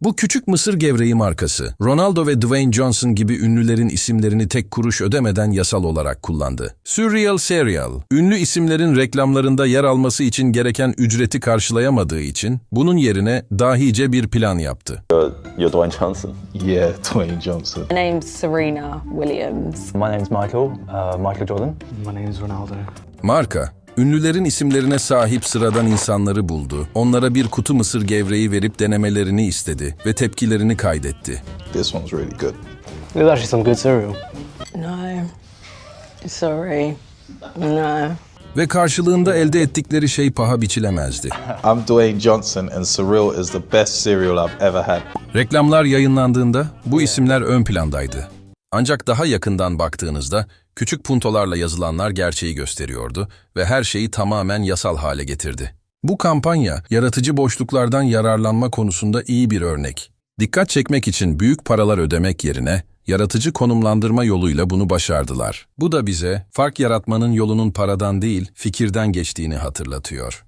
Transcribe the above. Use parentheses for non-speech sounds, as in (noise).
Bu küçük mısır gevreği markası, Ronaldo ve Dwayne Johnson gibi ünlülerin isimlerini tek kuruş ödemeden yasal olarak kullandı. Surreal Cereal, ünlü isimlerin reklamlarında yer alması için gereken ücreti karşılayamadığı için bunun yerine dahice bir plan yaptı. You're Dwayne Johnson. Yeah, (laughs) Dwayne Johnson. My name's Serena Williams. My name's Michael. Uh, Michael Jordan. My name is Ronaldo. Marka, ünlülerin isimlerine sahip sıradan insanları buldu, onlara bir kutu mısır gevreği verip denemelerini istedi ve tepkilerini kaydetti. This one's really good. There's actually some good cereal. No. Sorry. No. Ve karşılığında elde ettikleri şey paha biçilemezdi. I'm Dwayne Johnson, and Surreal is the best cereal I've ever had. Reklamlar yayınlandığında bu isimler ön plandaydı. Ancak daha yakından baktığınızda küçük puntolarla yazılanlar gerçeği gösteriyordu ve her şeyi tamamen yasal hale getirdi. Bu kampanya yaratıcı boşluklardan yararlanma konusunda iyi bir örnek. Dikkat çekmek için büyük paralar ödemek yerine yaratıcı konumlandırma yoluyla bunu başardılar. Bu da bize fark yaratmanın yolunun paradan değil, fikirden geçtiğini hatırlatıyor.